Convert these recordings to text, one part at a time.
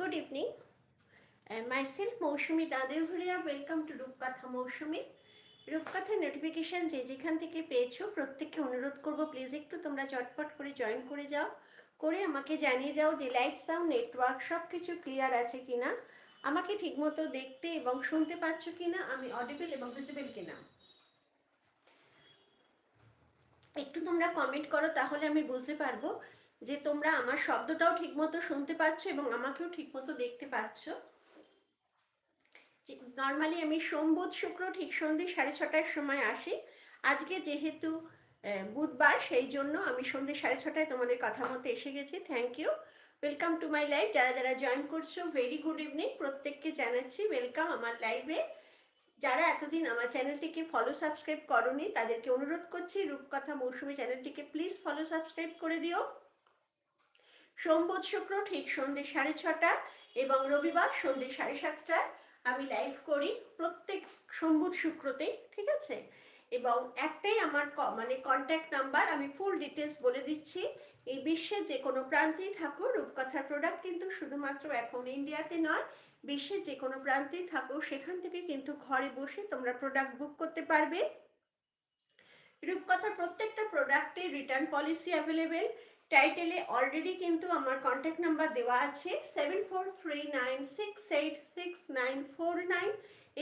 good evening. Uh, myself Mousumi Dadevuria welcome to Rupkatha Mousumi রূপকথার notification যে যেখান থেকে পেয়েছ প্রত্যেককে অনুরোধ করব প্লিজ একটু তোমরা চটপট করে জয়েন করে যাও। করে আমাকে জানিয়ে যাও যে লাইট সাউন্ড নেটওয়ার্ক সব কিছু ক্লিয়ার আছে কিনা আমাকে ঠিকমতো দেখতে এবং শুনতে পাচ্ছ কিনা আমি অডিবল এবং ভিজিবল কিনা। একটু তোমরা কমেন্ট করো তাহলে আমি বুঝতে পারব যে তোমরা আমার শব্দটাও ঠিকমতো শুনতে পাচ্ছ এবং আমাকেও ঠিকমতো দেখতে পাচ্ছ। নর্মালি আমি সোম বুধ শুক্র ঠিক সন্ধ্যে সাড়ে ছটার সময় আসি। আজকে যেহেতু বুধবার, সেই জন্য আমি সন্ধ্যে সাড়ে ছটায় তোমাদের কথা মতো এসে গেছি। Thank you welcome to my life যারা যারা জয়েন করছ ভেরি গুড ইভিনিং প্রত্যেককে জানাচ্ছি ওয়েলকাম আমার লাইভে যারা এতদিন আমার চ্যানেলটিকে ফলো সাবস্ক্রাইব করনি, তাদেরকে অনুরোধ করছি রূপকথা মৌসুমী চ্যানেলটিকে প্লিজ ফলো সাবস্ক্রাইব করে দিও। সোমবোধ শুক্র ঠিক সন্ধ্যে সাড়ে ছটা এবং রবিবার সন্ধ্যে সাড়ে সাতটায় আমি লাইভ করি প্রত্যেক সোমবোধ শুক্রতে, ঠিক আছে? এবং একটাই আমার মানে কন্ট্যাক্ট নাম্বার আমি ফুল ডিটেলস বলে দিচ্ছি। এই বিশ্বের যে কোনো প্রান্তেই থাকো রূপকথার প্রোডাক্ট কিন্তু শুধুমাত্র এখন ইন্ডিয়াতে নয় বিশ্বের যে কোনো প্রান্তেই থাকো সেখান থেকে কিন্তু ঘরে বসে তোমরা প্রোডাক্ট বুক করতে পারবে। রূপকথার প্রত্যেকটা প্রোডাক্টে রিটার্ন পলিসি অ্যাভেলেবেল টাইটেলে অলরেডি কিন্তু আমার কন্ট্যাক্ট নাম্বার দেওয়া আছে seven four three nine six eight six nine four nine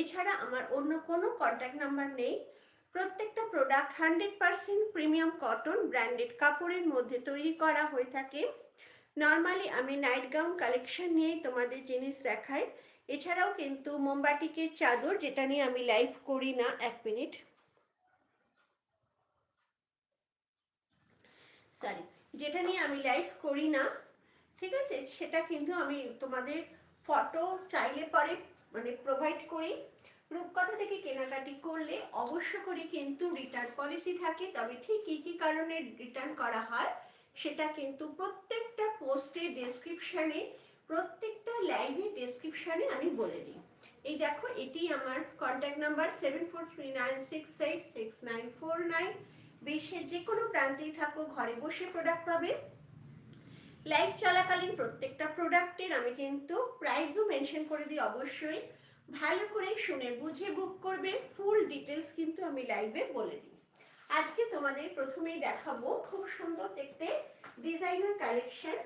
এছাড়া আমার অন্য কোনো কন্ট্যাক্ট নাম্বার নেই। প্রত্যেকটা product hundred percent premium cotton branded কাপড়ের মধ্যে তৈরি করা হয়ে থাকে। নর্মালি আমি নাইট গাউন কালেকশন নিয়েই তোমাদের জিনিস দেখাই। এছাড়াও কিন্তু মোমবাটিকের চাদর, যেটা নিয়ে আমি লাইভ করি না, এক মিনিট সরি যেটা নিয়ে আমি লাইভ করি না, ঠিক আছে? সেটা কিন্তু আমি তোমাদের ফটো চাইলে পরে মানে প্রোভাইড করি। রূপকথা থেকে কেনাকাটি করলে অবশ্য করে কিন্তু রিটার্ন পলিসি থাকে, তবে ঠিক কী কী কারণে রিটার্ন করা হয়, সেটা কিন্তু প্রত্যেকটা পোস্টে ডেসক্রিপশানে প্রত্যেকটা লাইভে ডেসক্রিপশানে আমি বলে দিই। এই দেখো, এটি আমার contact number seven four three nine six eight six nine four nine বিশ্বের যে কোনো প্রান্তেই থাকো, ঘরে বসে প্রোডাক্ট পাবে। লাইভ চলাকালীন প্রত্যেকটা প্রোডাক্টের আমি কিন্তু প্রাইসও মেনশন করে দিই অবশ্যই। ভালো করে শুনে বুঝে বুক করবে ফুল ডিটেলস কিন্তু আমি লাইভে বলে দিই। আজকে তোমাদের প্রথমেই দেখাবো খুব সুন্দর দেখতে ডিজাইনার কালেকশন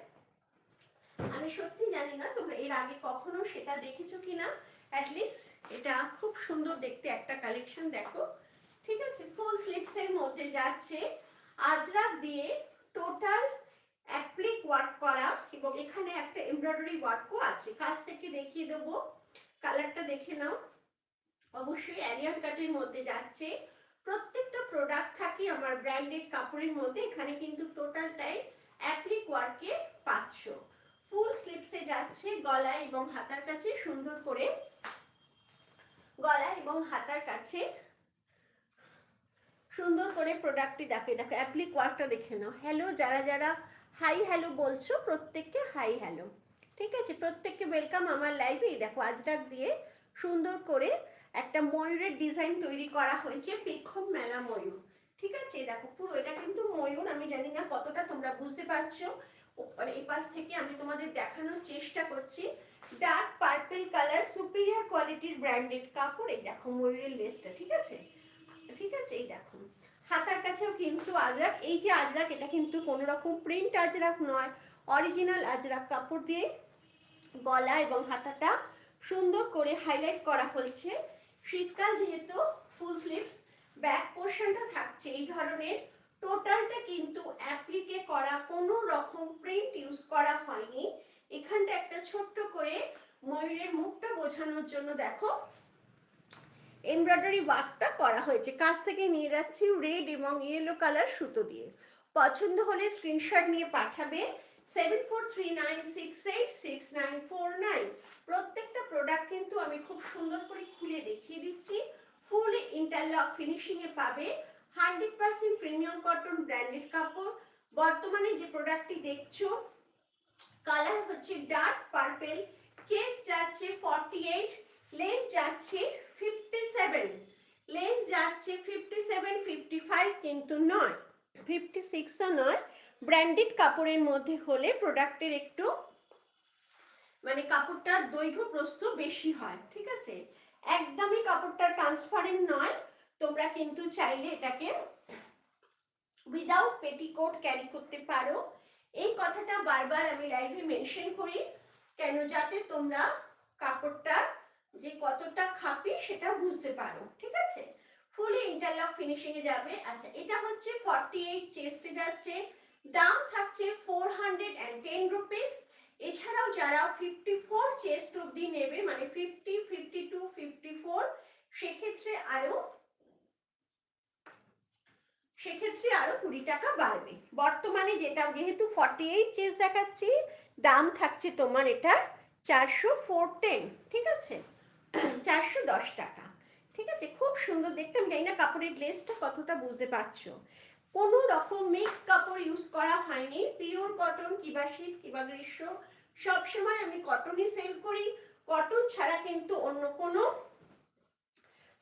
আমি সত্যি জানি না তোমরা এর আগে কখনো সেটা দেখেছ কিনা। অ্যাটলিস্ট এটা খুব সুন্দর দেখতে একটা কালেকশন দেখো। ঠিক আছে ফুল স্লিভস এর মধ্যে যাচ্ছে। আজরাক দিয়ে টোটাল অ্যাপ্লিক ওয়ার্ক করা এবং এখানে একটা এমব্রয়ডারি ওয়ার্কও আছে। কাছ থেকে দেখিয়ে দেবো কালারটা দেখে নাও। অবশ্যই অ্যারিয়ান কাটের মধ্যে যাচ্ছে। প্রত্যেকটা প্রোডাক্ট থাকে আমার ব্র্যান্ডেড কাপড়ের মধ্যে, এখানে কিন্তু টোটালটাই অ্যাপ্লিক ওয়ার্কে পাচ্ছ ফুল স্লিপসে যাচ্ছে গলা এবং হাতার কাছে, সুন্দর করে গলা এবং হাতার কাছে সুন্দর করে প্রোডাক্টটি দেখে দেখো অ্যাপ্লিক ওয়ার্কটা দেখে নাও। হ্যালো যারা যারা হাই হ্যালো বলছো, প্রত্যেককে হাই হ্যালো ঠিক আছে? প্রত্যেককে ওয়েলকাম আমার লাইভেই দেখো আজরাক দিয়ে সুন্দর করে একটা ময়ূরের ডিজাইন তৈরি করা হয়েছে পেক্ষম মেলা ময়ূর। ঠিক আছে? দেখো, পুরো এটা কিন্তু ময়ূর, আমি জানি না কতটা তোমরা বুঝতে পারছ। মানে এই পাশ থেকে আমি তোমাদের দেখানোর চেষ্টা করছি। ডার্ক পার্পেল কালার সুপিরিয়ার কোয়ালিটির ব্র্যান্ডেড কাপড়, এই দেখো, ময়ূরের লেসটা ঠিক আছে? ঠিক আছে? এই দেখো। হাতার কাছেও কিন্তু আজরাক, এই যে আজরাক, এটা কিন্তু কোনো রকম প্রিন্ট আজরাক নয়। অরিজিনাল আজরাক কাপড় দিয়ে গলা এবং হাতাটা সুন্দর করে হাইলাইট করা হয়েছে শীতকাল যেহেতু ফুল স্লিভস ব্যাক পোর্শনটা থাকছে। এই ধরনের টোটালটা কিন্তু অ্যাপ্লিকে করা কোনো রকম প্রিন্ট ইউজ করা হয়নি। এখানটা একটা ছোট্ট করে ময়ূরের মুখটা বোঝানোর জন্য দেখো। এমব্রয়ডারি ওয়ার্কটা করা হয়েছে। কাছ থেকে নিয়ে যাচ্ছি রেড এবং ইয়েলো কালার সুতো দিয়ে। পছন্দ হলে স্ক্রিনশট নিয়ে পাঠাবে। Seven four three nine six eight six nine four nine প্রত্যেকটা প্রোডাক্ট কিন্তু আমি খুব সুন্দর করে খুলে দেখিয়ে দিচ্ছি। ফুল ইন্টারলক ফিনিশিংয়ে পাবে। Hundred percent premium cotton branded কাপড়। বর্তমানে যে প্রোডাক্টটি দেখছ কালার হচ্ছে ডার্ক পার্পেল চেস যাচ্ছে ফর্টি এইট লেন্থ যাচ্ছে ফিফটি সেভেন লেন্থ যাচ্ছে ফিফটি সেভেন ফিফটি ফাইভ কিন্তু নয়। ফিফটি সিক্সও নয়। ব্র্যান্ডেড কাপড়ের মধ্যে হলে প্রোডাক্টের একটু মানে কাপড়টার দৈর্ঘ্য প্রস্থ বেশি হয়, ঠিক আছে? একদমই কাপড়টা ট্রান্সপারেন্ট নয়। তোমরা কিন্তু চাইলে এটাকে উইদাউট পেটিকোট ক্যারি করতে পারো। এই কথাটা বারবার আমি লাইভে মেনশন করি, কেন যাতে তোমরা কাপড়টা যে কতটা খাপি সেটা বুঝতে পারো, ঠিক আছে? ফুলি ইন্টারলক ফিনিশিং এ যাবে। আচ্ছা এটা হচ্ছে ফর্টি এইট চেস্টে যাচ্ছে। দাম থাকছে four hundred and ten rupees এছাড়াও যারা ফিফটি ফোর চেস্ট অব্দি নেবে মানে fifty fifty two fifty four সেক্ষেত্রে আরও সেক্ষেত্রে আরও কুড়ি টাকা বাড়বে। বর্তমানে যেটা, যেহেতু ফর্টি এইট চেস দেখাচ্ছি, দাম থাকছে তোমার এটা চারশো ফোর টেন ঠিক আছে? চারশো দশ টাকা। ঠিক আছে? খুব সুন্দর। দেখতে আমি জানি না কাপড়ের গ্লেসটা কতটা বুঝতে পারছ। কোনো রকম মিক্স কাপড় ইউজ করা হয়নি। পিওর কটন কিবা শীত, কিবা গ্রীষ্ম, সবসময় আমি কটনই সেল করি। কটন ছাড়া কিন্তু অন্য কোনো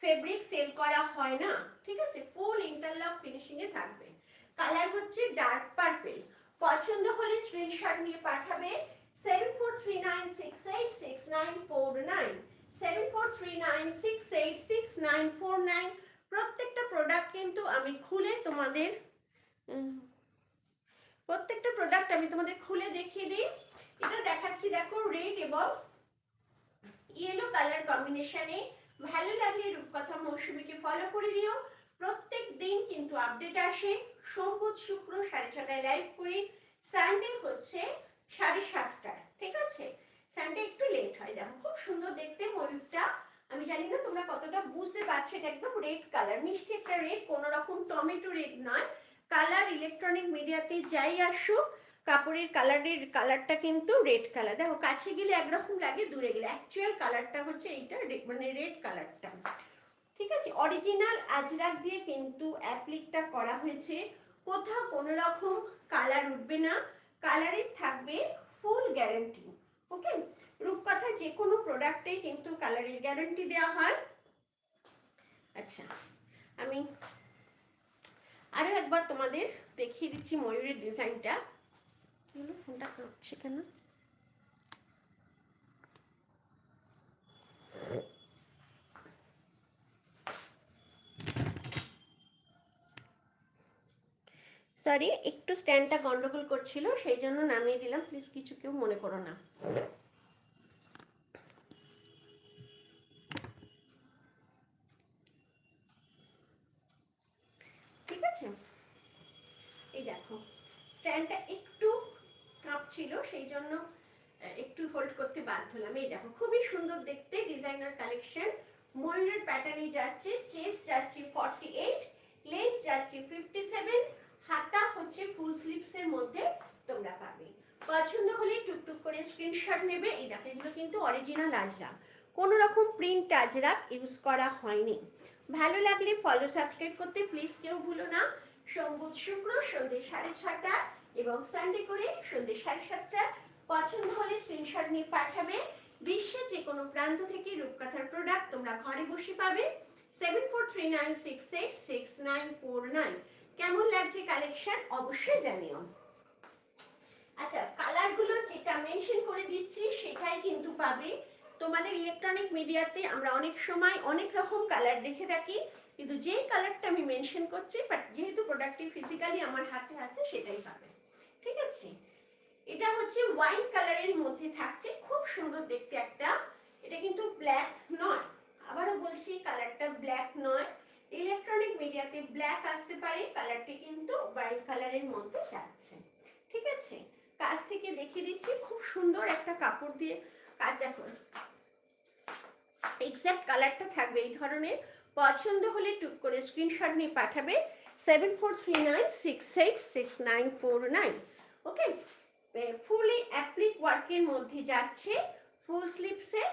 ফেব্রিক সেল করা হয় না। ঠিক আছে? ফুল ইন্টারলক ফিনিশিং এ থাকবে। কালার হচ্ছে ডার্ক পার্পল পছন্দ হলে স্ক্রিনশট নিয়ে পাঠাবে। Seven four three nine six eight six nine four nine seven four three nine six eight six nine four nine প্রত্যেকটা প্রোডাক্ট কিন্তু আমি খুলে তোমাদের প্রত্যেকটা প্রোডাক্ট আমি তোমাদের খুলে দেখিয়ে দিই। এটা দেখাচ্ছি, দেখো রেড এবং ইয়েলো কালার কম্বিনেশনে ভালো লাগলে রূপকথা মৌসুমীকে ফলো করে নিও। প্রত্যেক দিন কিন্তু আপডেট আসে। সোম বুধ শুক্র সাড়ে ছটায় লাইভ করি। সানডে হচ্ছে সাড়ে সাতটায়, ঠিক আছে? সানডে একটু লেট হয়। দেখো, খুব সুন্দর দেখতে ময়ূরটা। আমি জানি না তোমরা কতটা বুঝতে পারছ, এটা একদম রেড কালার মিষ্টি একটা রেড কোনো রকম টমেটো রেড নয়। কালার ইলেকট্রনিক মিডিয়াতে যাই আসুক, কাপড়ের কালারের কালারটা কিন্তু রেড কালার দেখো, কাছে গেলে একরকম লাগে, দূরে গেলে। অ্যাকচুয়াল কালারটা হচ্ছে এইটা মানে রেড কালারটা ঠিক আছে? অরিজিনাল আজরাক দিয়ে কিন্তু অ্যাপ্লিকটা করা হয়েছে। কোথাও কোনো রকম কালার উঠবে না। কালারের থাকবে ফুল গ্যারান্টি ওকে রূপকথা যে কোনো প্রোডাক্টেই কিন্তু কালারের গ্যারেন্টি দেওয়া হয়। আচ্ছা আমি আরও একবার তোমাদের দেখিয়ে দিচ্ছি ময়ূরের ডিজাইনটা ফোনটা কাঁপছে কেন? সরি একটু স্ট্যান্ডটা গন্ডগোল করছিল, সেই জন্য নামিয়ে দিলাম। প্লিজ কিছু কেউ মনে করো না। ঠিক আছে? এই দেখো স্ট্যান্ডটা একটু কাঁপছিল সেই জন্য একটু হোল্ড করতে বাধ্য হলাম। এই দেখো, খুবই সুন্দর দেখতে ডিজাইনার কালেকশন ময়ূরের প্যাটার্নই যাচ্ছে চেস্ট যাচ্ছে ফর্টি এইট লেন্থ যাচ্ছে ফিফটি সেভেন হাতা হচ্ছে ফুল স্লিভসের মধ্যে তোমরা পাবে। পছন্দ হলে টুকটুক করে স্ক্রিনশট নেবে, এই দেখো এগুলো কিন্তু অরিজিনাল আজরাক কোনো রকম প্রিন্ট আজরাক ইউজ করা হয়নি। ভালো লাগলে ফলো সাবস্ক্রাইব করতে প্লিজ কেউ ভুলো না। সোমবুধ শুক্র সন্ধ্যে সাড়ে ছটা এবং সানডে করে সন্ধ্যে সাড়ে সাতটা। পছন্দ হলে স্ক্রিনশট নিয়ে পাঠাবে। বিশ্বের যে কোনো প্রান্ত থেকে রূপকথার প্রোডাক্ট তোমরা ঘরে বসে পাবে। Seven four three nine six six six nine four nine কেমন লাগছে কালেকশন অবশ্যই জানিও। আচ্ছা কালারগুলো যেটা মেনশন করে দিচ্ছি, সেটাই কিন্তু পাবে। তোমাদের ইলেকট্রনিক মিডিয়াতে আমরা অনেক সময় অনেক রকম কালার দেখে থাকি, কিন্তু যে কালারটা আমি মেনশন করছি বাট যেহেতু প্রোডাক্টটি ফিজিক্যালি আমার হাতে আছে, সেটাই পাবে। ঠিক আছে? এটা হচ্ছে ওয়াইন কালারের মধ্যে থাকছে, খুব সুন্দর দেখতে একটা। এটা কিন্তু ব্ল্যাক নয়। আবারও বলছি কালারটা ব্ল্যাক নয়। ইলেকট্রনিক মিডিয়াতে ব্ল্যাক আসতে পারে কালারটি কিন্তু ওয়াইন কালারের মধ্যে যাচ্ছে। ঠিক আছে? কাছ থেকে দেখিয়ে দিচ্ছি, খুব সুন্দর একটা কাপড় দিয়ে কাজ দেখো। এক্সাক্ট কালারটা থাকবে এই ধরনের। পছন্দ হলে টুক করে স্ক্রিনশট নিয়ে পাঠাবে। Seven four three nine six eight six nine four nine okay fully applique ওয়ার্কের মধ্যে যাচ্ছে ফুল স্লিপসে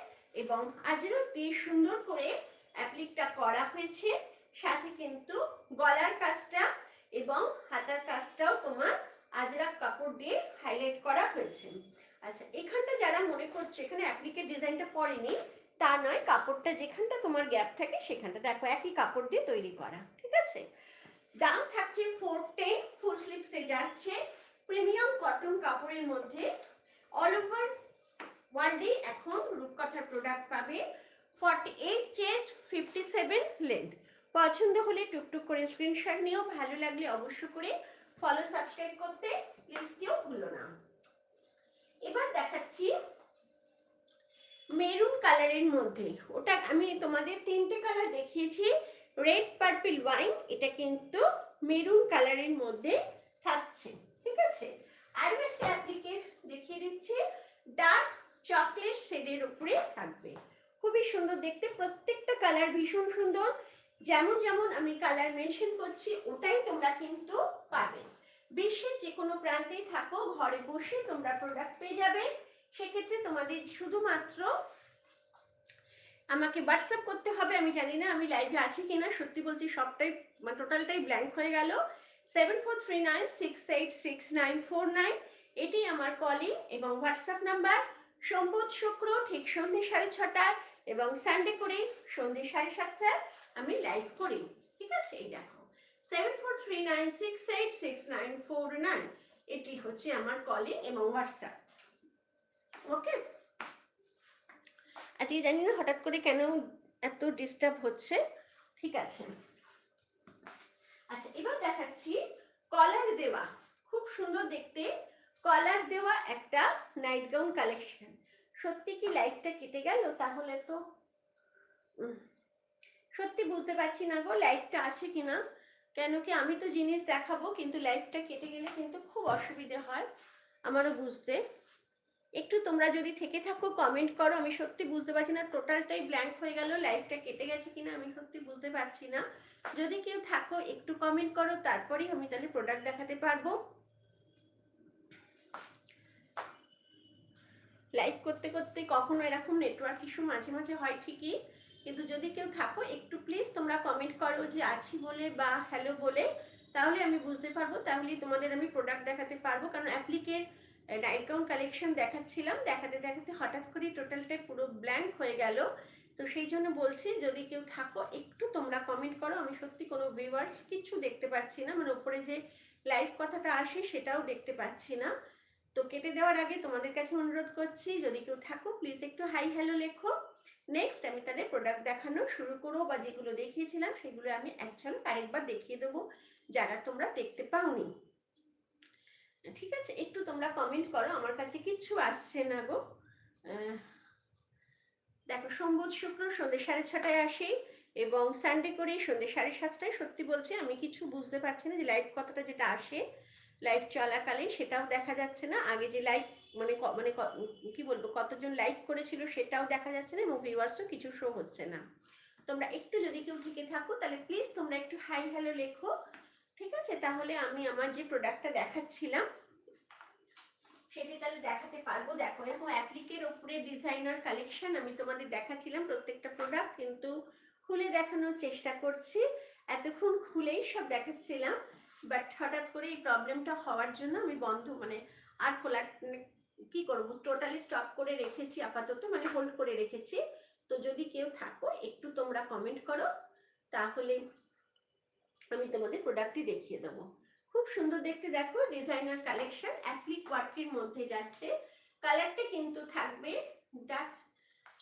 এবং আজও দিয়ে সুন্দর করে অ্যাপ্লিকটা করা হয়েছে। সাথে কিন্তু গলার কাজটা এবং হাতার কাজটাও তোমার আজরাক কাপড় দিয়ে হাইলাইট করা হয়েছে। আচ্ছা এখানটা যারা মনে করছে, এখানে অ্যাপ্লিকের ডিজাইনটা পড়েনি তা নয়, কাপড়টা যেখানটা তোমার গ্যাপ থাকে সেখানটা দেখো, একই কাপড় দিয়ে তৈরি করা, ঠিক আছে? দাম থাকছে ফোর টেন ফুল স্লিপসে যাচ্ছে। প্রিমিয়াম কটন কাপড়ের মধ্যে অল ওভার ওয়ার্ল্ডে এখন রূপকথার প্রোডাক্ট পাবে। Forty eight chest fifty seven length পছন্দ হলে টুকটুক করে স্ক্রিনশট নিও, ভালো লাগলে অবশ্য করে ফলো সাবস্ক্রাইব করতে প্লিজ কেউ ভুলো না। এবার দেখাচ্ছি মেরুন কালারের মধ্যে। ওটা আমি তোমাদের তিনটে কালার দেখিয়েছি রেড পার্পল ওয়াইন এটা কিন্তু মেরুন কালারের মধ্যে থাকছে, ঠিক আছে? আরও একটা অ্যাপ্লিকেট দেখিয়ে দিচ্ছি ডার্ক চকলেট শেডের উপরে থাকবে। খুবই সুন্দর দেখতে, প্রত্যেকটা কালার ভীষণ সুন্দর। যেমন যেমন আমি কালার মেনশন করছি, ওটাই তোমরা কিন্তু পাবে। বিশ্বের যে কোনো প্রান্তেই থাকো, ঘরে বসে তোমরা প্রোডাক্ট পেয়ে যাবে। সেক্ষেত্রে তোমাদের শুধুমাত্র আমাকে হোয়াটসঅ্যাপ করতে হবে। আমি জানি না আমি লাইভে আছি কিনা, সত্যি বলছি সবটাই মানে টোটালটাই ব্ল্যাঙ্ক হয়ে গেল। Seven four three nine six eight six nine four nine এটি আমার কলিং এবং হোয়াটসঅ্যাপ নাম্বার সোমবোধ শুক্র ঠিক সন্ধ্যে সাড়ে ছটায় এবং সানডে করে সন্ধ্যে সাড়ে সাতটায়। আমি লাইভ করি, ঠিক আছে? এই দেখো seven four three nine six eight six nine four nine এটি হচ্ছে আমার কলিং এবং হোয়াটসঅ্যাপ ওকে আজকে জানি না হঠাৎ করে কেন এত ডিস্টার্ব হচ্ছে, ঠিক আছে? আচ্ছা এবার দেখাচ্ছি কলার দেওয়া, খুব সুন্দর দেখতে কলার দেওয়া একটা নাইট গাউন কালেকশন সত্যি কি লাইটটা কেটে গেল তাহলে তো? সত্যি বুঝতে পারছি না গো লাইফটা আছে কিনা। কেন কি আমি তো জিনিস দেখাবো, কিন্তু লাইফটা কেটে গেলে কিন্তু খুব অসুবিধে হয় আমারও বুঝতে। একটু তোমরা যদি থেকে থাকো কমেন্ট করো, আমি সত্যি বুঝতে পারছি না টোটালটাই ব্ল্যাঙ্ক হয়ে গেল লাইফটা কেটে গেছে কিনা, আমি সত্যি বুঝতে পারছি না। যদি কেউ থাকো, একটু কমেন্ট করো, তারপরেই আমি তাহলে প্রোডাক্ট দেখাতে পারব। লাইভ করতে করতে কখনো এরকম নেটওয়ার্ক ইস্যু মাঝে মাঝে হয় ঠিকই কিন্তু যদি কেউ থাকো, একটু প্লিজ তোমরা কমেন্ট করো যে আছি বলে বা হ্যালো বলে, তাহলে আমি বুঝতে পারব, তাহলে তোমাদের আমি প্রোডাক্ট দেখাতে পারব। কারণ অ্যাপ্লিকের নাইট গাউন কালেকশন দেখাচ্ছিলাম, দেখাতে দেখাতে হঠাৎ করে টোটালটা পুরো ব্ল্যাঙ্ক হয়ে গেল। তো সেই জন্য বলছি, যদি কেউ থাকো, একটু তোমরা কমেন্ট করো। আমি সত্যি কোনো ভিউয়ার্স কিছু দেখতে পাচ্ছি না মানে ওপরে যে লাইভ কথাটা আসে সেটাও দেখতে পাচ্ছি না। তো কেটে দেওয়ার আগে তোমাদের কাছে অনুরোধ করছি, যদি কেউ থাকো প্লিজ একটু হাই হ্যালো লেখো। নেক্সট আমি তাহলে প্রোডাক্ট দেখানো শুরু করব বা যেগুলো দেখিয়েছিলাম, সেগুলো আমি এক ঝলক আরেকবার দেখিয়ে দেবো, যারা তোমরা দেখতে পাওনি। ঠিক আছে, একটু তোমরা কমেন্ট করো, আমার কাছে কিচ্ছু আসছে না গো। দেখো, সোমবোধ শুক্র সন্ধ্যে সাড়ে ছটায় আসি এবং সানডে করে সন্ধ্যে সাড়ে সাতটায় সত্যি বলছি, আমি কিছু বুঝতে পারছি না যে লাইভ কথাটা যেটা আসে। লাইভ চলাকালীন সেটাও দেখা যাচ্ছে না। আগে যে লাইক মানে মানে ক- বলব, কতজন লাইক করেছিল সেটাও দেখা যাচ্ছে না এবং ভিউয়ার্সও কিছু শো হচ্ছে না। তোমরা একটু যদি কেউ থেকে থাকো, তাহলে প্লিজ তোমরা একটু হাই হ্যালো লেখো। ঠিক আছে? তাহলে আমি আমার যে প্রোডাক্টটা দেখাচ্ছিলাম, সেটি তাহলে দেখাতে পারব। দেখো এরকম অ্যাপ্লিকের ওপরে ডিজাইনার কালেকশন আমি তোমাদের দেখাচ্ছিলাম প্রত্যেকটা প্রোডাক্ট কিন্তু খুলে দেখানোর চেষ্টা করছি। এতক্ষণ খুলেই সব দেখাচ্ছিলাম বাট হঠাৎ করে এই প্রবলেমটা হওয়ার জন্য আমি বন্ধ মানে আর খোলা মানে কি করব? টোটালি স্টপ করে রেখেছি, আপাতত মানে হোল্ড করে রেখেছি। তো যদি কেউ থাকো, একটু তোমরা কমেন্ট করো, তাহলে আমি তোমাদের প্রোডাক্টটি দেখিয়ে দেবো। খুব সুন্দর দেখতে দেখো ডিজাইনার কালেকশন অ্যাপ্লিক ওয়ার্কের মধ্যে যাচ্ছে। কালারটা কিন্তু থাকবে ডার্ক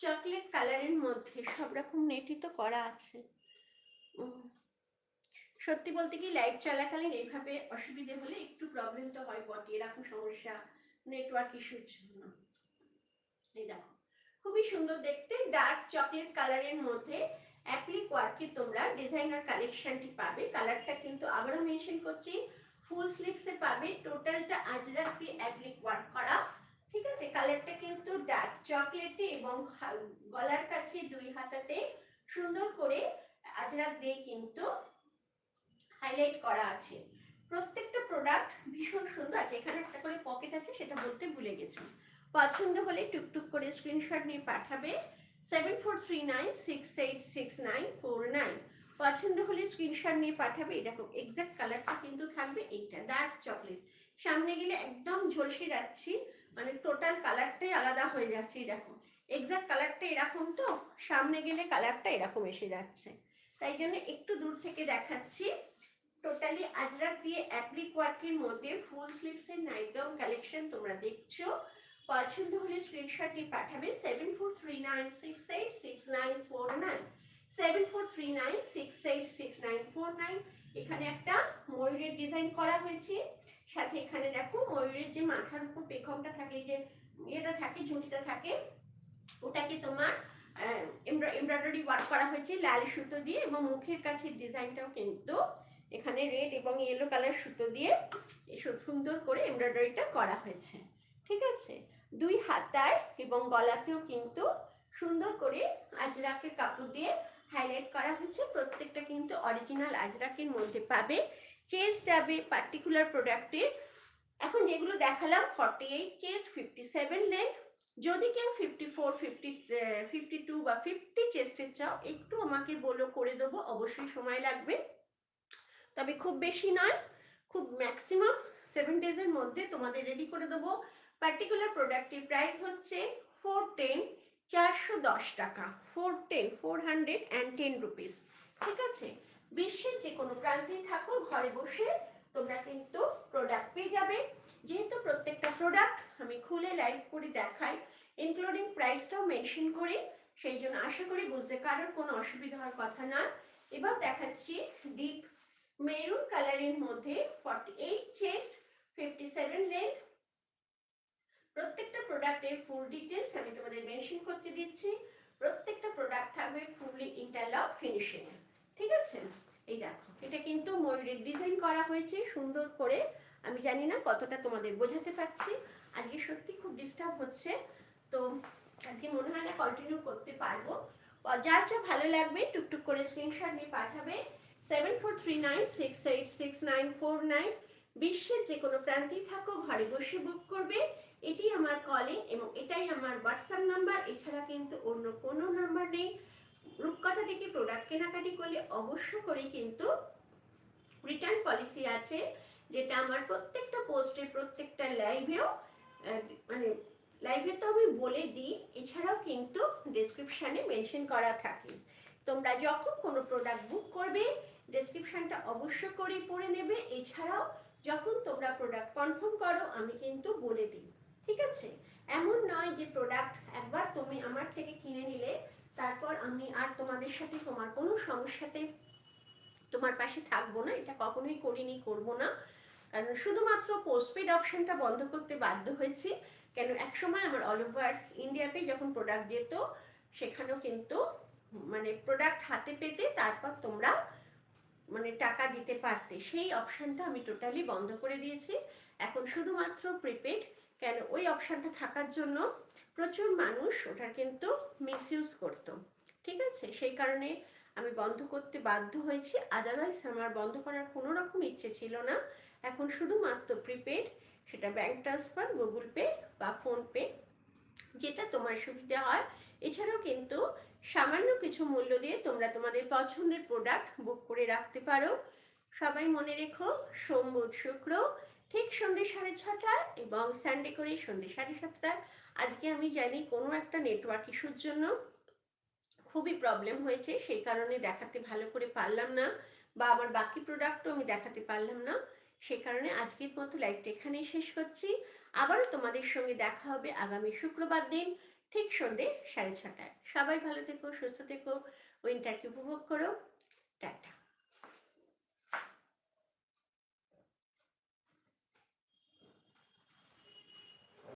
চকলেট কালারের মধ্যে, সব রকম নেটই তো করা আছে। সত্যি বলতে কি লাইট চলাকালীন এইভাবে অসুবিধে হলে একটু প্রবলেম তো হয় বটে এরকম সমস্যা। নেটওয়ার্ক ইস্যুর জন্য। এই দেখো, খুবই সুন্দর দেখতে ডার্ক চকলেট কালারের মধ্যে অ্যাপ্লিক ওয়ার্কে তোমরা ডিজাইনার কালেকশনটি পাবে। কালারটা কিন্তু আবারও মেনশন করছি ফুল স্লিভসে পাবে টোটালটা আজরাক দিয়ে অ্যাপ্লিক ওয়ার্ক করা। ঠিক আছে? কালারটা কিন্তু ডার্ক চকলেটে এবং গলার কাছে দুই হাতাতে সুন্দর করে আজরাক দিয়ে কিন্তু হাইলাইট করা আছে। প্রত্যেকটা প্রোডাক্ট ভীষণ সুন্দর আছে। এখানে একটা করে পকেট আছে, সেটা বলতে ভুলে গেছি। পছন্দ হলে টুকটুক করে স্ক্রিনশট নিয়ে পাঠাবে। Seven four three nine six eight six nine four nine পছন্দ হলে স্ক্রিনশট নিয়ে পাঠাবে। দেখো এক্সাক্ট কালারটা কিন্তু থাকবে এইটা ডার্ক চকলেট সামনে গেলে একদম ঝলসে যাচ্ছি মানে টোটাল কালারটাই আলাদা হয়ে যাচ্ছে দেখো। এক্সাক্ট কালারটা এরকম তো, সামনে গেলে কালারটা এরকম এসে যাচ্ছে। তাই জন্য একটু দূর থেকে দেখাচ্ছি। টোটালি আজরাক দিয়ে অ্যাপ্লিক ওয়ার্কের মধ্যে ফুল স্লিভসের নাইট গাউন কালেকশন তোমরা দেখছ। পছন্দ হলে স্ক্রিনশট নিয়ে পাঠাবে seven four three nine six eight six nine four nine seven four three nine six eight six nine four nine এখানে একটা ময়ূরের ডিজাইন করা হয়েছে। সাথে এখানে দেখো ময়ূরের যে মাথার উপর পেখমটা থাকে, যে ইয়েটা থাকে, ঝুঁটিটা থাকে, ওটাকে তোমার এমব্রয়ডারি ওয়ার্ক করা হয়েছে লাল সুতো দিয়ে এবং মুখের কাছে ডিজাইনটাও কিন্তু এখানে রেড এবং ইয়েলো কালার সুতো দিয়ে এসব সুন্দর করে এমব্রয়ডারিটা করা হয়েছে, ঠিক আছে? দুই হাতায় এবং গলাতেও কিন্তু সুন্দর করে আজরাকের কাপড় দিয়ে হাইলাইট করা হয়েছে। প্রত্যেকটা কিন্তু অরিজিনাল আজরাকের মধ্যে পাবে। চেস্ট যাবে পার্টিকুলার প্রোডাক্টের এখন যেগুলো দেখালাম forty eight chest fifty seven length যদি কেউ fifty four fifty fifty two বা ফিফটি চেস্টের চাও, একটু আমাকে বলো, করে দেবো, অবশ্যই সময় লাগবে। তবে খুব বেশি নয়, খুব ম্যাক্সিমাম সেভেন ডেজের মধ্যে তোমাদের রেডি করে দেবো। পার্টিকুলার প্রোডাক্টের প্রাইস হচ্ছে ফোর টেন চারশো দশ টাকা। Four ten four hundred and ten rupees ঠিক আছে? বিশ্বের যে কোনো প্রান্তে থাকো, ঘরে বসে তোমরা কিন্তু প্রোডাক্ট পেয়ে যাবে। যেহেতু প্রত্যেকটা প্রোডাক্ট আমি খুলে লাইভ করে দেখাই ইনক্লুডিং প্রাইসটাও মেনশন করি, সেই জন্য আশা করি বুঝতে কারোর কোনো অসুবিধা হওয়ার কথা না। এবার দেখাচ্ছি ডিপ মেরুন কালারের মধ্যে forty eight chest fifty seven length প্রত্যেকটা প্রোডাক্টের ফুল ডিটেলস আমি তোমাদের মেনশন করতে দিচ্ছি। প্রত্যেকটা প্রোডাক্ট থাকবে ফুললি ইন্টারলক ফিনিশিং ঠিক আছে? এই দেখো, এটা কিন্তু ময়ূরের ডিজাইন করা হয়েছে, সুন্দর করে। আমি জানি না কতটা তোমাদের বোঝাতে পারছি। আজকে সত্যি খুব ডিস্টার্ব হচ্ছে। তো আজকে মনে হয় না কন্টিনিউ করতে পারব। যার যা ভালো লাগবে, টুকটুক করে স্ক্রিনশট নিয়ে পাঠাবে। Seven four three nine six eight six nine four nine বিশ্বের যে কোনো প্রান্তেই থাকো, ঘরে বসে বুক করবে। এটি আমার কলিং এবং এটাই আমার হোয়াটসঅ্যাপ নাম্বার এছাড়া কিন্তু অন্য কোনো নাম্বার নেই। রূপকথা থেকে প্রোডাক্ট কেনাকাটি করলে অবশ্য করে কিন্তু রিটার্ন পলিসি আছে, যেটা আমার প্রত্যেকটা পোস্টে প্রত্যেকটা লাইভেও মানে লাইভে তো আমি বলে দিই। এছাড়াও কিন্তু ডেসক্রিপশানে মেনশন করা থাকে। তোমরা যখন কোনো প্রোডাক্ট বুক করবে ডেসক্রিপশানটা অবশ্য করেই পড়ে নেবে। এছাড়াও যখন তোমরা প্রোডাক্ট কনফার্ম করো, আমি কিন্তু বলে দিই। ঠিক আছে? এমন নয় যে প্রোডাক্ট একবার তুমি আমার থেকে কিনে নিলে, তারপর আমি আর তোমাদের সাথে তোমার কোনো সমস্যাতে তোমার পাশে থাকব না। এটা কখনোই করিনি, করব না। কারণ শুধুমাত্র পোস্টপেড অপশনটা বন্ধ করতে বাধ্য হয়েছি। কেন, একসময় আমার অল ওভার ইন্ডিয়াতে যখন প্রোডাক্ট যেত সেখানেও কিন্তু মানে প্রোডাক্ট হাতে পেতে তারপর তোমরা মানে টাকা দিতে পারতে, সেই অপশানটা আমি টোটালি বন্ধ করে দিয়েছি। এখন শুধুমাত্র প্রিপেড কেন ওই অপশানটা থাকার জন্য প্রচুর মানুষ ওটা কিন্তু মিসইউজ করতো। ঠিক আছে? সেই কারণে আমি বন্ধ করতে বাধ্য হয়েছি। আদারওয়াইজ আমার বন্ধ করার কোনো রকম ইচ্ছে ছিল না। এখন শুধুমাত্র প্রিপেড সেটা ব্যাংক ট্রান্সফার গুগল পে বা ফোনপে যেটা তোমার সুবিধা হয়। এছাড়াও কিন্তু সামান্য কিছু মূল্য দিয়ে তোমরা তোমাদের পছন্দের প্রোডাক্ট বুক করে রাখতে পারো। সবাই মনে রেখো, সোম, বুধ, শুক্র ঠিক সন্ধ্যে সাড়ে ছটায় এবং সানডে করে সন্ধ্যে সাড়ে সাতটায়। আজকে আমি জানি কোনো একটা নেটওয়ার্ক ইস্যুর জন্য খুবই প্রবলেম হয়েছে, সেই কারণে দেখাতে ভালো করে পারলাম না বা আমার বাকি প্রোডাক্টও আমি দেখাতে পারলাম না। সে কারণে আজকের মতো লাইভটা এখানেই শেষ করছি। আবারও তোমাদের সঙ্গে দেখা হবে আগামী শুক্রবার দিন, ঠিক সন্ধ্যে সাড়ে ছটায়। সবাই ভালো থেকো, সুস্থ থেকো উইন্টারকে উপভোগ করো। টাটা।